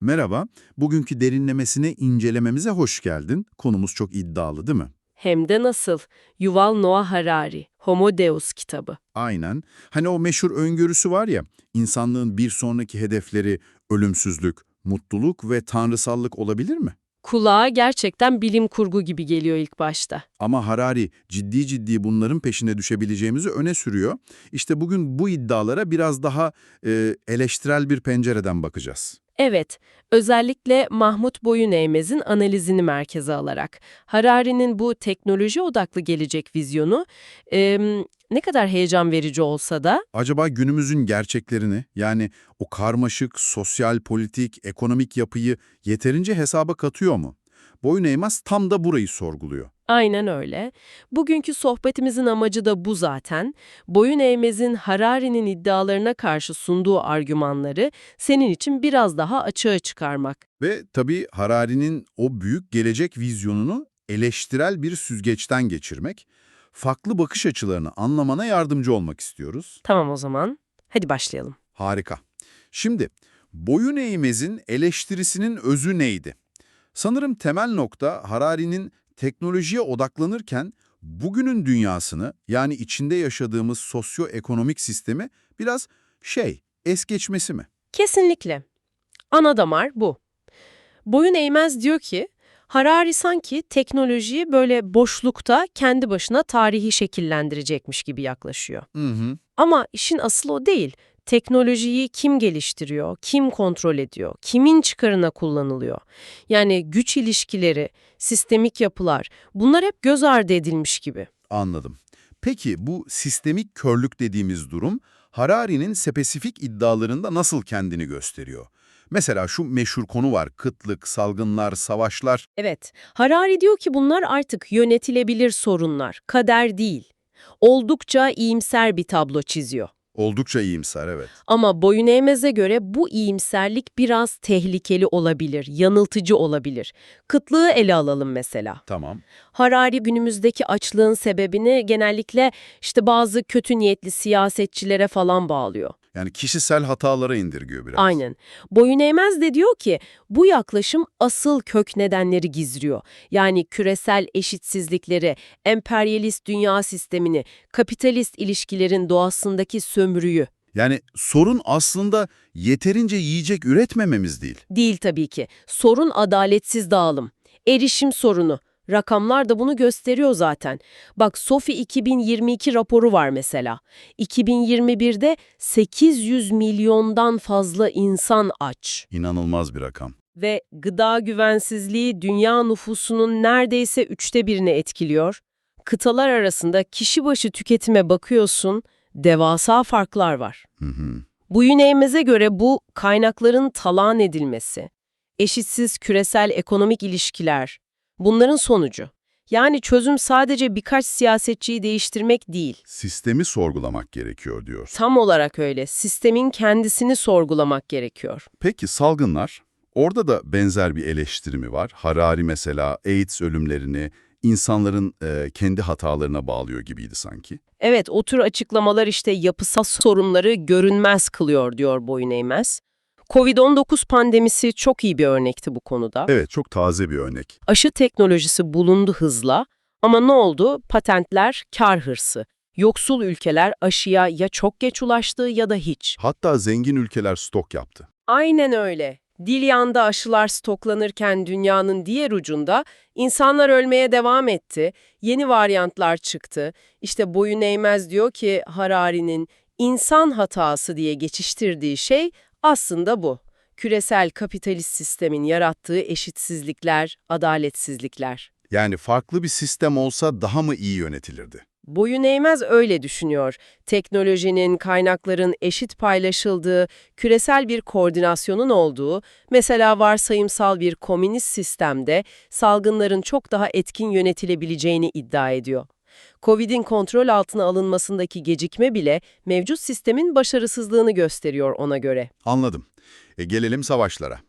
Merhaba, bugünkü derinlemesine incelememize hoş geldin. Konumuz çok iddialı değil mi? Hem de nasıl? Yuval Noah Harari, Homo Deus kitabı. Aynen. Hani o meşhur öngörüsü var ya, insanlığın bir sonraki hedefleri ölümsüzlük, mutluluk ve tanrısallık olabilir mi? Kulağa gerçekten bilim kurgu gibi geliyor ilk başta. Ama Harari ciddi ciddi bunların peşine düşebileceğimizi öne sürüyor. İşte bugün bu iddialara biraz daha e, eleştirel bir pencereden bakacağız. Evet, özellikle Mahmut Boyuneymez'in analizini merkeze alarak. Harari'nin bu teknoloji odaklı gelecek vizyonu em, ne kadar heyecan verici olsa da Acaba günümüzün gerçeklerini yani o karmaşık sosyal, politik, ekonomik yapıyı yeterince hesaba katıyor mu? Boyun eğmez tam da burayı sorguluyor. Aynen öyle. Bugünkü sohbetimizin amacı da bu zaten. Boyun eğmezin Harari'nin iddialarına karşı sunduğu argümanları senin için biraz daha açığa çıkarmak. Ve tabii Harari'nin o büyük gelecek vizyonunu eleştirel bir süzgeçten geçirmek, farklı bakış açılarını anlamana yardımcı olmak istiyoruz. Tamam o zaman. Hadi başlayalım. Harika. Şimdi, boyun eğmezin eleştirisinin özü neydi? Sanırım temel nokta Harari'nin teknolojiye odaklanırken bugünün dünyasını yani içinde yaşadığımız sosyoekonomik sistemi biraz şey, es geçmesi mi? Kesinlikle. Ana damar bu. Boyun eğmez diyor ki, Harari sanki teknolojiyi böyle boşlukta kendi başına tarihi şekillendirecekmiş gibi yaklaşıyor. Hı hı. Ama işin aslı o değil. Teknolojiyi kim geliştiriyor, kim kontrol ediyor, kimin çıkarına kullanılıyor? Yani güç ilişkileri, sistemik yapılar, bunlar hep göz ardı edilmiş gibi. Anladım. Peki bu sistemik körlük dediğimiz durum Harari'nin spesifik iddialarında nasıl kendini gösteriyor? Mesela şu meşhur konu var, kıtlık, salgınlar, savaşlar. Evet, Harari diyor ki bunlar artık yönetilebilir sorunlar, kader değil. Oldukça iyimser bir tablo çiziyor. Oldukça iyimser, evet. Ama Boyun Eğmez'e göre bu iyimserlik biraz tehlikeli olabilir, yanıltıcı olabilir. Kıtlığı ele alalım mesela. Tamam. Harari günümüzdeki açlığın sebebini genellikle işte bazı kötü niyetli siyasetçilere falan bağlıyor. Yani kişisel hatalara indirgiyor biraz. Aynen. Boyun Eğmez de diyor ki bu yaklaşım asıl kök nedenleri gizliyor. Yani küresel eşitsizlikleri, emperyalist dünya sistemini, kapitalist ilişkilerin doğasındaki sömürüyü. Yani sorun aslında yeterince yiyecek üretmememiz değil. Değil tabii ki. Sorun adaletsiz dağılım. Erişim sorunu. Rakamlar da bunu gösteriyor zaten. Bak SOFI 2022 raporu var mesela. 2021'de 800 milyondan fazla insan aç. İnanılmaz bir rakam. Ve gıda güvensizliği dünya nüfusunun neredeyse üçte birini etkiliyor. Kıtalar arasında kişi başı tüketime bakıyorsun, devasa farklar var. Hı hı. Bu Eğmez'e göre bu kaynakların talan edilmesi, eşitsiz küresel ekonomik ilişkiler, bunların sonucu. Yani çözüm sadece birkaç siyasetçiyi değiştirmek değil. Sistemi sorgulamak gerekiyor diyor. Tam olarak öyle. Sistemin kendisini sorgulamak gerekiyor. Peki salgınlar? Orada da benzer bir eleştiri mi var? Harari mesela AIDS ölümlerini insanların e, kendi hatalarına bağlıyor gibiydi sanki. Evet, o tür açıklamalar işte yapısal sorunları görünmez kılıyor diyor Boyun Eğmez. Covid-19 pandemisi çok iyi bir örnekti bu konuda. Evet, çok taze bir örnek. Aşı teknolojisi bulundu hızla ama ne oldu? Patentler kar hırsı. Yoksul ülkeler aşıya ya çok geç ulaştı ya da hiç. Hatta zengin ülkeler stok yaptı. Aynen öyle. Dil yanda aşılar stoklanırken dünyanın diğer ucunda insanlar ölmeye devam etti. Yeni varyantlar çıktı. İşte Boyun Eğmez diyor ki Harari'nin insan hatası diye geçiştirdiği şey aslında bu. Küresel kapitalist sistemin yarattığı eşitsizlikler, adaletsizlikler. Yani farklı bir sistem olsa daha mı iyi yönetilirdi? Boyun eğmez öyle düşünüyor. Teknolojinin, kaynakların eşit paylaşıldığı, küresel bir koordinasyonun olduğu, mesela varsayımsal bir komünist sistemde salgınların çok daha etkin yönetilebileceğini iddia ediyor. Covid'in kontrol altına alınmasındaki gecikme bile mevcut sistemin başarısızlığını gösteriyor ona göre. Anladım. E gelelim savaşlara.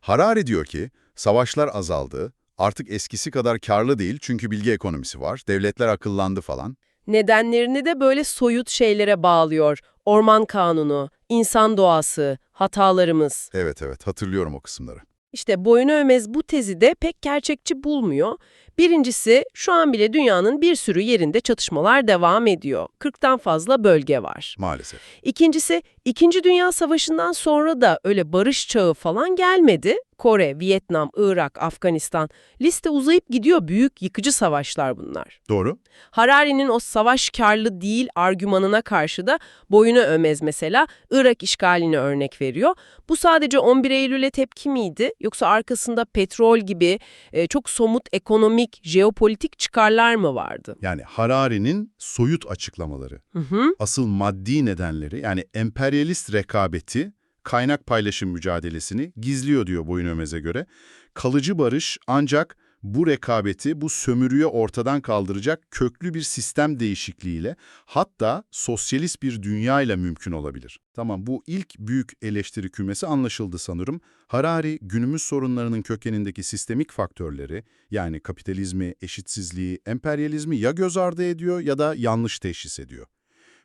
Harari diyor ki, savaşlar azaldı, artık eskisi kadar karlı değil çünkü bilgi ekonomisi var, devletler akıllandı falan. Nedenlerini de böyle soyut şeylere bağlıyor. Orman kanunu, insan doğası, hatalarımız. Evet evet hatırlıyorum o kısımları. İşte Boyun Ömez bu tezi de pek gerçekçi bulmuyor. Birincisi şu an bile dünyanın bir sürü yerinde çatışmalar devam ediyor. 40'tan fazla bölge var. Maalesef. İkincisi, İkinci Dünya Savaşı'ndan sonra da öyle barış çağı falan gelmedi. Kore, Vietnam, Irak, Afganistan liste uzayıp gidiyor. Büyük yıkıcı savaşlar bunlar. Doğru. Harari'nin o savaş karlı değil argümanına karşı da boyuna ömez mesela Irak işgalini örnek veriyor. Bu sadece 11 Eylül'e tepki miydi yoksa arkasında petrol gibi e, çok somut ekonomik, jeopolitik çıkarlar mı vardı? Yani Harari'nin soyut açıklamaları, Hı hı. asıl maddi nedenleri yani emperyalist rekabeti, kaynak paylaşım mücadelesini gizliyor diyor Boyun Ömez'e göre. Kalıcı barış ancak bu rekabeti, bu sömürüyü ortadan kaldıracak köklü bir sistem değişikliğiyle hatta sosyalist bir dünya ile mümkün olabilir. Tamam bu ilk büyük eleştiri kümesi anlaşıldı sanırım. Harari günümüz sorunlarının kökenindeki sistemik faktörleri yani kapitalizmi, eşitsizliği, emperyalizmi ya göz ardı ediyor ya da yanlış teşhis ediyor.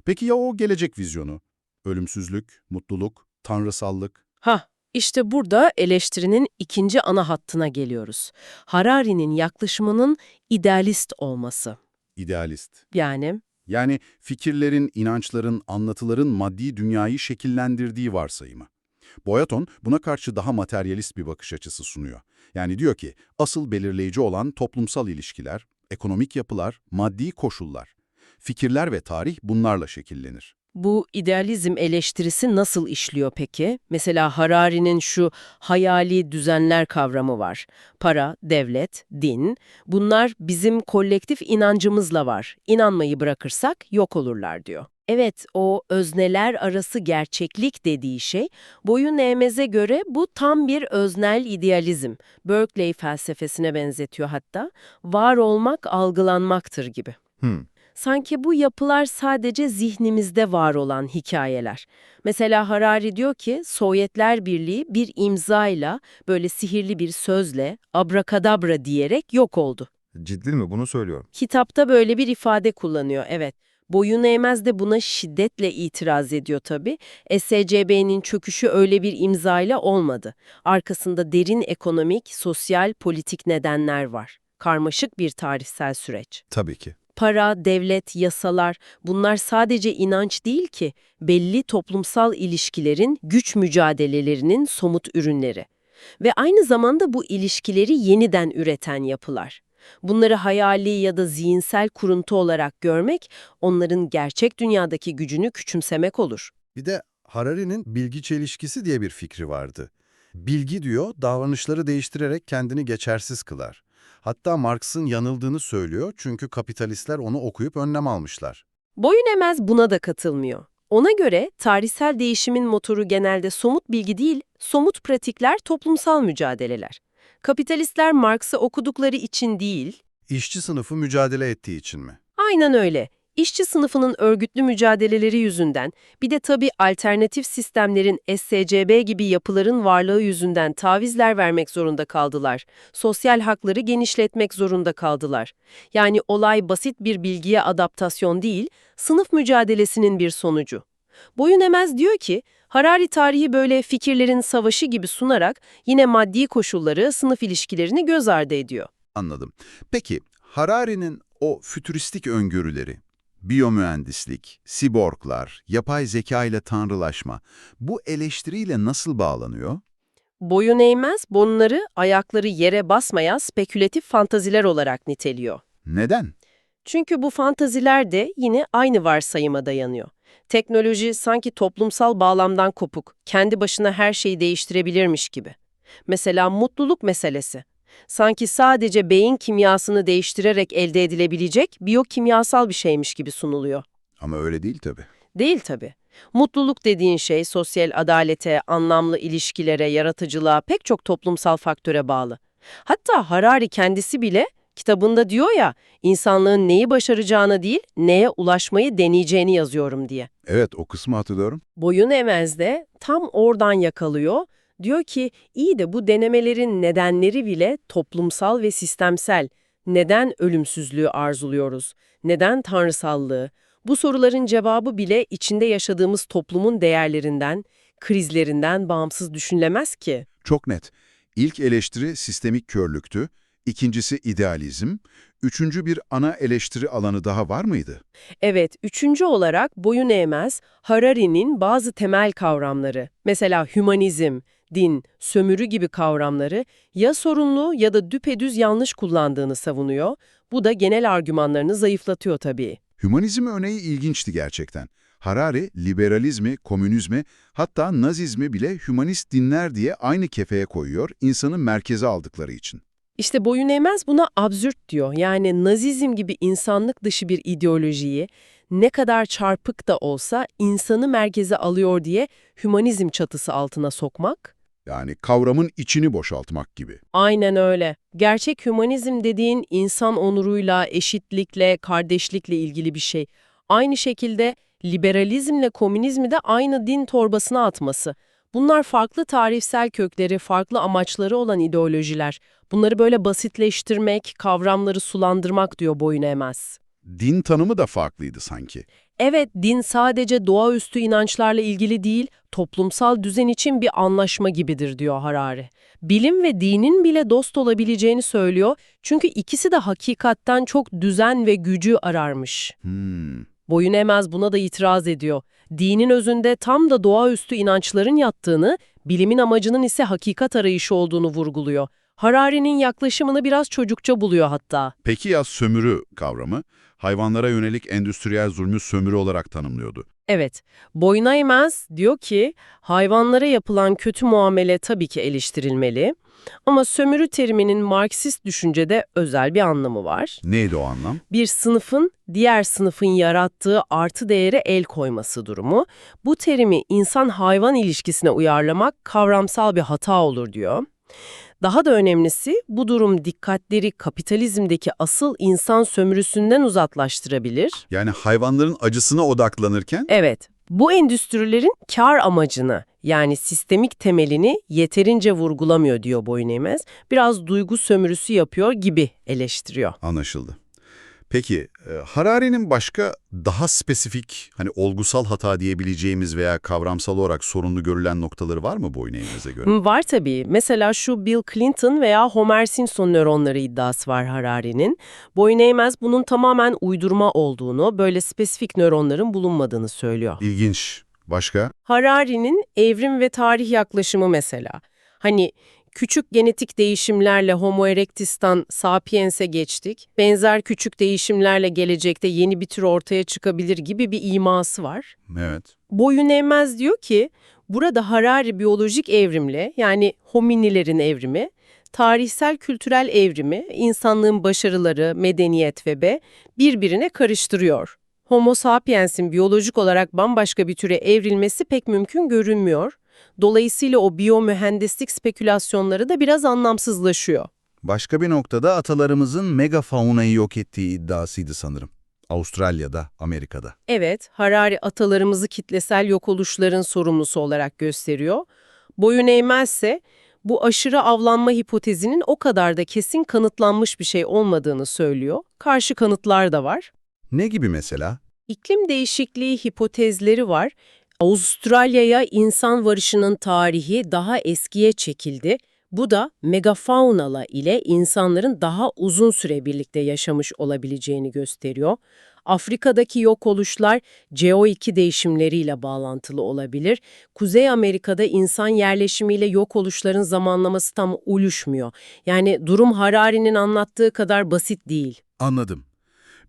Peki ya o gelecek vizyonu? Ölümsüzlük, mutluluk, tanrısallık? Ha, işte burada eleştirinin ikinci ana hattına geliyoruz. Harari'nin yaklaşımının idealist olması. idealist. Yani Yani fikirlerin, inançların, anlatıların maddi dünyayı şekillendirdiği varsayımı. Boyaton buna karşı daha materyalist bir bakış açısı sunuyor. Yani diyor ki asıl belirleyici olan toplumsal ilişkiler, ekonomik yapılar, maddi koşullar. Fikirler ve tarih bunlarla şekillenir. Bu idealizm eleştirisi nasıl işliyor peki? Mesela Harari'nin şu hayali düzenler kavramı var. Para, devlet, din. Bunlar bizim kolektif inancımızla var. İnanmayı bırakırsak yok olurlar diyor. Evet, o özneler arası gerçeklik dediği şey, Boyun Eğmez'e göre bu tam bir öznel idealizm. Berkeley felsefesine benzetiyor hatta. Var olmak algılanmaktır gibi. Hmm. Sanki bu yapılar sadece zihnimizde var olan hikayeler. Mesela Harari diyor ki Sovyetler Birliği bir imzayla böyle sihirli bir sözle abrakadabra diyerek yok oldu. Ciddi mi? Bunu söylüyorum. Kitapta böyle bir ifade kullanıyor evet. Boyun eğmez de buna şiddetle itiraz ediyor tabii. SCB'nin çöküşü öyle bir imzayla olmadı. Arkasında derin ekonomik, sosyal, politik nedenler var. Karmaşık bir tarihsel süreç. Tabii ki. Para, devlet, yasalar bunlar sadece inanç değil ki belli toplumsal ilişkilerin güç mücadelelerinin somut ürünleri. Ve aynı zamanda bu ilişkileri yeniden üreten yapılar. Bunları hayali ya da zihinsel kuruntu olarak görmek onların gerçek dünyadaki gücünü küçümsemek olur. Bir de Harari'nin bilgi çelişkisi diye bir fikri vardı. Bilgi diyor, davranışları değiştirerek kendini geçersiz kılar. Hatta Marx'ın yanıldığını söylüyor çünkü kapitalistler onu okuyup önlem almışlar. Boyun Emez buna da katılmıyor. Ona göre tarihsel değişimin motoru genelde somut bilgi değil, somut pratikler, toplumsal mücadeleler. Kapitalistler Marx'ı okudukları için değil, İşçi sınıfı mücadele ettiği için mi? aynen öyle. İşçi sınıfının örgütlü mücadeleleri yüzünden, bir de tabii alternatif sistemlerin SCB gibi yapıların varlığı yüzünden tavizler vermek zorunda kaldılar. Sosyal hakları genişletmek zorunda kaldılar. Yani olay basit bir bilgiye adaptasyon değil, sınıf mücadelesinin bir sonucu. Boyun Emez diyor ki, Harari tarihi böyle fikirlerin savaşı gibi sunarak yine maddi koşulları, sınıf ilişkilerini göz ardı ediyor. Anladım. Peki Harari'nin o fütüristik öngörüleri, biyomühendislik, siborglar, yapay zeka ile tanrılaşma bu eleştiriyle nasıl bağlanıyor? Boyun eğmez, bunları ayakları yere basmayan spekülatif fantaziler olarak niteliyor. Neden? Çünkü bu fantaziler de yine aynı varsayıma dayanıyor. Teknoloji sanki toplumsal bağlamdan kopuk, kendi başına her şeyi değiştirebilirmiş gibi. Mesela mutluluk meselesi. Sanki sadece beyin kimyasını değiştirerek elde edilebilecek biyokimyasal bir şeymiş gibi sunuluyor. Ama öyle değil tabii. Değil tabii. Mutluluk dediğin şey sosyal adalete, anlamlı ilişkilere, yaratıcılığa pek çok toplumsal faktöre bağlı. Hatta Harari kendisi bile kitabında diyor ya, insanlığın neyi başaracağını değil, neye ulaşmayı deneyeceğini yazıyorum diye. Evet o kısmı hatırlıyorum. Boyun Emez de tam oradan yakalıyor. Diyor ki iyi de bu denemelerin nedenleri bile toplumsal ve sistemsel. Neden ölümsüzlüğü arzuluyoruz? Neden tanrısallığı? Bu soruların cevabı bile içinde yaşadığımız toplumun değerlerinden, krizlerinden bağımsız düşünülemez ki. Çok net. İlk eleştiri sistemik körlüktü, ikincisi idealizm, üçüncü bir ana eleştiri alanı daha var mıydı? Evet, üçüncü olarak boyun eğmez Harari'nin bazı temel kavramları, mesela hümanizm, din, sömürü gibi kavramları ya sorunlu ya da düpedüz yanlış kullandığını savunuyor. Bu da genel argümanlarını zayıflatıyor tabii. Hümanizm örneği ilginçti gerçekten. Harari, liberalizmi, komünizmi, hatta nazizmi bile hümanist dinler diye aynı kefeye koyuyor, insanı merkeze aldıkları için. İşte boyun eğmez buna absürt diyor. Yani nazizm gibi insanlık dışı bir ideolojiyi ne kadar çarpık da olsa insanı merkeze alıyor diye hümanizm çatısı altına sokmak. Yani kavramın içini boşaltmak gibi. Aynen öyle. Gerçek hümanizm dediğin insan onuruyla, eşitlikle, kardeşlikle ilgili bir şey. Aynı şekilde liberalizmle komünizmi de aynı din torbasına atması. Bunlar farklı tarihsel kökleri, farklı amaçları olan ideolojiler. Bunları böyle basitleştirmek, kavramları sulandırmak diyor boyun eğmez. Din tanımı da farklıydı sanki. Evet, din sadece doğaüstü inançlarla ilgili değil, toplumsal düzen için bir anlaşma gibidir diyor Harari. Bilim ve dinin bile dost olabileceğini söylüyor çünkü ikisi de hakikatten çok düzen ve gücü ararmış. Hmm. Boyun eğmez buna da itiraz ediyor. Dinin özünde tam da doğaüstü inançların yattığını, bilimin amacının ise hakikat arayışı olduğunu vurguluyor. Harari'nin yaklaşımını biraz çocukça buluyor hatta. Peki ya sömürü kavramı? Hayvanlara yönelik endüstriyel zulmü sömürü olarak tanımlıyordu. Evet, boyuna eğmez diyor ki hayvanlara yapılan kötü muamele tabii ki eleştirilmeli ama sömürü teriminin Marksist düşüncede özel bir anlamı var. Neydi o anlam? Bir sınıfın diğer sınıfın yarattığı artı değere el koyması durumu. Bu terimi insan-hayvan ilişkisine uyarlamak kavramsal bir hata olur diyor. Daha da önemlisi bu durum dikkatleri kapitalizmdeki asıl insan sömürüsünden uzaklaştırabilir. Yani hayvanların acısına odaklanırken Evet, bu endüstrilerin kar amacını yani sistemik temelini yeterince vurgulamıyor diyor Boyun Eğmez. Biraz duygu sömürüsü yapıyor gibi eleştiriyor. anlaşıldı. Peki e, Harari'nin başka daha spesifik hani olgusal hata diyebileceğimiz veya kavramsal olarak sorunlu görülen noktaları var mı boyun eğmenize göre? Var tabii. Mesela şu Bill Clinton veya Homer Simpson nöronları iddiası var Harari'nin. Boyun Eğmez bunun tamamen uydurma olduğunu, böyle spesifik nöronların bulunmadığını söylüyor. İlginç. Başka? Harari'nin evrim ve tarih yaklaşımı mesela. Hani küçük genetik değişimlerle Homo erectus'tan Sapiens'e geçtik. Benzer küçük değişimlerle gelecekte yeni bir tür ortaya çıkabilir gibi bir iması var. Evet. Boyun eğmez diyor ki burada Harari biyolojik evrimle yani hominilerin evrimi, tarihsel kültürel evrimi, insanlığın başarıları, medeniyet ve be birbirine karıştırıyor. Homo sapiens'in biyolojik olarak bambaşka bir türe evrilmesi pek mümkün görünmüyor. Dolayısıyla o biyomühendislik spekülasyonları da biraz anlamsızlaşıyor. Başka bir noktada atalarımızın megafaunayı yok ettiği iddiasıydı sanırım. Avustralya'da, Amerika'da. Evet, Harari atalarımızı kitlesel yok oluşların sorumlusu olarak gösteriyor. Boyun eğmezse bu aşırı avlanma hipotezinin o kadar da kesin kanıtlanmış bir şey olmadığını söylüyor. Karşı kanıtlar da var. Ne gibi mesela? İklim değişikliği hipotezleri var. Avustralya'ya insan varışının tarihi daha eskiye çekildi. Bu da megafaunala ile insanların daha uzun süre birlikte yaşamış olabileceğini gösteriyor. Afrika'daki yok oluşlar CO2 değişimleriyle bağlantılı olabilir. Kuzey Amerika'da insan yerleşimiyle yok oluşların zamanlaması tam uyuşmuyor. Yani durum Harari'nin anlattığı kadar basit değil. Anladım.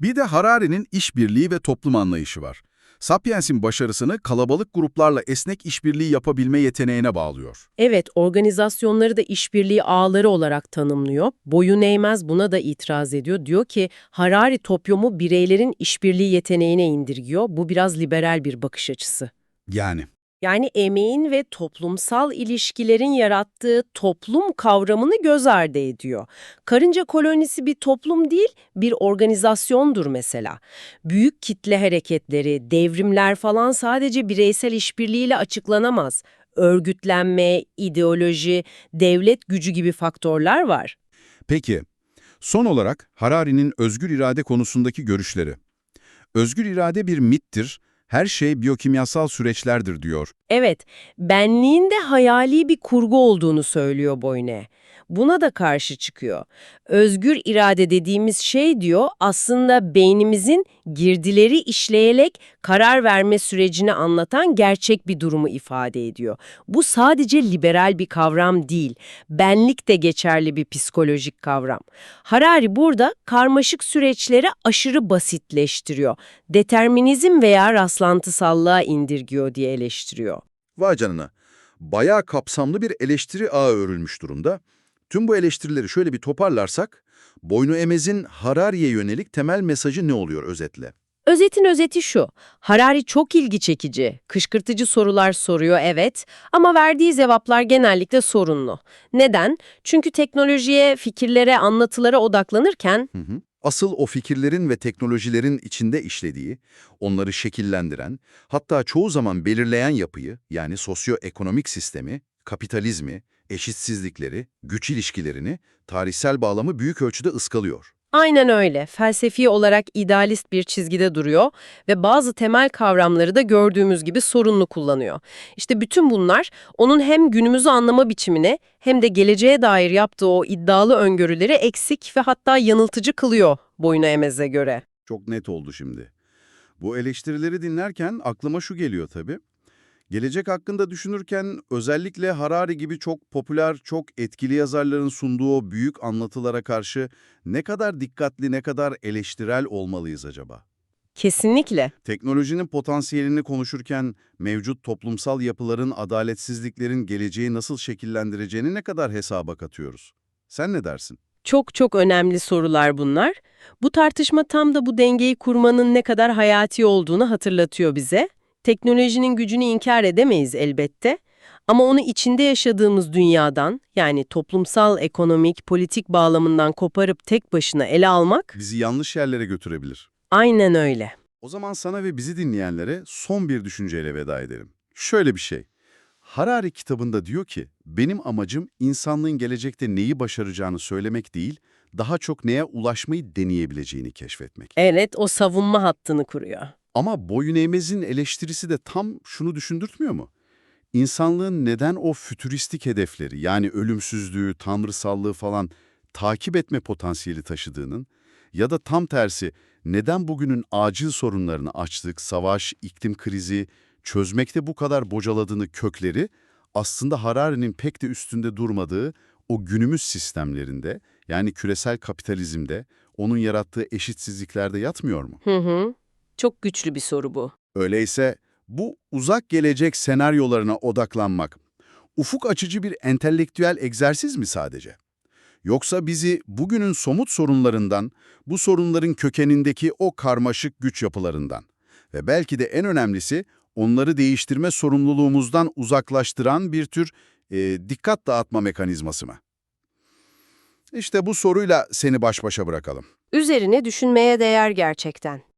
Bir de Harari'nin işbirliği ve toplum anlayışı var. Sapiens'in başarısını kalabalık gruplarla esnek işbirliği yapabilme yeteneğine bağlıyor. Evet, organizasyonları da işbirliği ağları olarak tanımlıyor. Boyun eğmez buna da itiraz ediyor. Diyor ki Harari toplumu bireylerin işbirliği yeteneğine indirgiyor. Bu biraz liberal bir bakış açısı. Yani Yani emeğin ve toplumsal ilişkilerin yarattığı toplum kavramını göz ardı ediyor. Karınca kolonisi bir toplum değil, bir organizasyondur mesela. Büyük kitle hareketleri, devrimler falan sadece bireysel işbirliğiyle açıklanamaz. Örgütlenme, ideoloji, devlet gücü gibi faktörler var. peki son olarak Harari'nin özgür irade konusundaki görüşleri. Özgür irade bir mittir, Her şey biyokimyasal süreçlerdir diyor. Evet, benliğin de hayali bir kurgu olduğunu söylüyor Boyne. Buna da karşı çıkıyor. Özgür irade dediğimiz şey diyor aslında beynimizin girdileri işleyerek karar verme sürecini anlatan gerçek bir durumu ifade ediyor. Bu sadece liberal bir kavram değil, benlik de geçerli bir psikolojik kavram. Harari burada karmaşık süreçleri aşırı basitleştiriyor. Determinizm veya rastlantısallığa indirgiyor diye eleştiriyor. Vay canına. Bayağı kapsamlı bir eleştiri ağı örülmüş durumda. Tüm bu eleştirileri şöyle bir toparlarsak, Boynu Emez'in Harari'ye yönelik temel mesajı ne oluyor özetle? Özetin özeti şu, Harari çok ilgi çekici, kışkırtıcı sorular soruyor evet ama verdiği cevaplar genellikle sorunlu. Neden? Çünkü teknolojiye, fikirlere, anlatılara odaklanırken Hı hı. Asıl o fikirlerin ve teknolojilerin içinde işlediği, onları şekillendiren, hatta çoğu zaman belirleyen yapıyı, yani sosyoekonomik sistemi, kapitalizmi, eşitsizlikleri, güç ilişkilerini, tarihsel bağlamı büyük ölçüde ıskalıyor. aynen öyle, felsefi olarak idealist bir çizgide duruyor ve bazı temel kavramları da gördüğümüz gibi sorunlu kullanıyor. İşte bütün bunlar onun hem günümüzü anlama biçimine hem de geleceğe dair yaptığı o iddialı öngörüleri eksik ve hatta yanıltıcı kılıyor Boynu Emez'e göre. Çok net oldu şimdi. Bu eleştirileri dinlerken aklıma şu geliyor tabii. Gelecek hakkında düşünürken özellikle Harari gibi çok popüler, çok etkili yazarların sunduğu o büyük anlatılara karşı ne kadar dikkatli, ne kadar eleştirel olmalıyız acaba? Kesinlikle. Teknolojinin potansiyelini konuşurken mevcut toplumsal yapıların adaletsizliklerin geleceği nasıl şekillendireceğini ne kadar hesaba katıyoruz? Sen ne dersin? Çok çok önemli sorular bunlar. Bu tartışma tam da bu dengeyi kurmanın ne kadar hayati olduğunu hatırlatıyor bize. Teknolojinin gücünü inkar edemeyiz elbette. Ama onu içinde yaşadığımız dünyadan, yani toplumsal, ekonomik, politik bağlamından koparıp tek başına ele almak Bizi yanlış yerlere götürebilir. aynen öyle. O zaman sana ve bizi dinleyenlere son bir düşünceyle veda edelim. Şöyle bir şey. Harari kitabında diyor ki, benim amacım insanlığın gelecekte neyi başaracağını söylemek değil, daha çok neye ulaşmayı deneyebileceğini keşfetmek. Evet, o savunma hattını kuruyor. Ama Boyun Eğmez'in eleştirisi de tam şunu düşündürtmüyor mu? İnsanlığın neden o fütüristik hedefleri, yani ölümsüzlüğü, tanrısallığı falan takip etme potansiyeli taşıdığının ya da tam tersi neden bugünün acil sorunlarını açlık, savaş, iklim krizi çözmekte bu kadar bocaladığını kökleri aslında Harari'nin pek de üstünde durmadığı o günümüz sistemlerinde yani küresel kapitalizmde onun yarattığı eşitsizliklerde yatmıyor mu? Hı hı. Çok güçlü bir soru bu. Öyleyse bu uzak gelecek senaryolarına odaklanmak, ufuk açıcı bir entelektüel egzersiz mi sadece? Yoksa bizi bugünün somut sorunlarından, bu sorunların kökenindeki o karmaşık güç yapılarından ve belki de en önemlisi onları değiştirme sorumluluğumuzdan uzaklaştıran bir tür e, dikkat dağıtma mekanizması mı? İşte bu soruyla seni baş başa bırakalım. Üzerine düşünmeye değer gerçekten.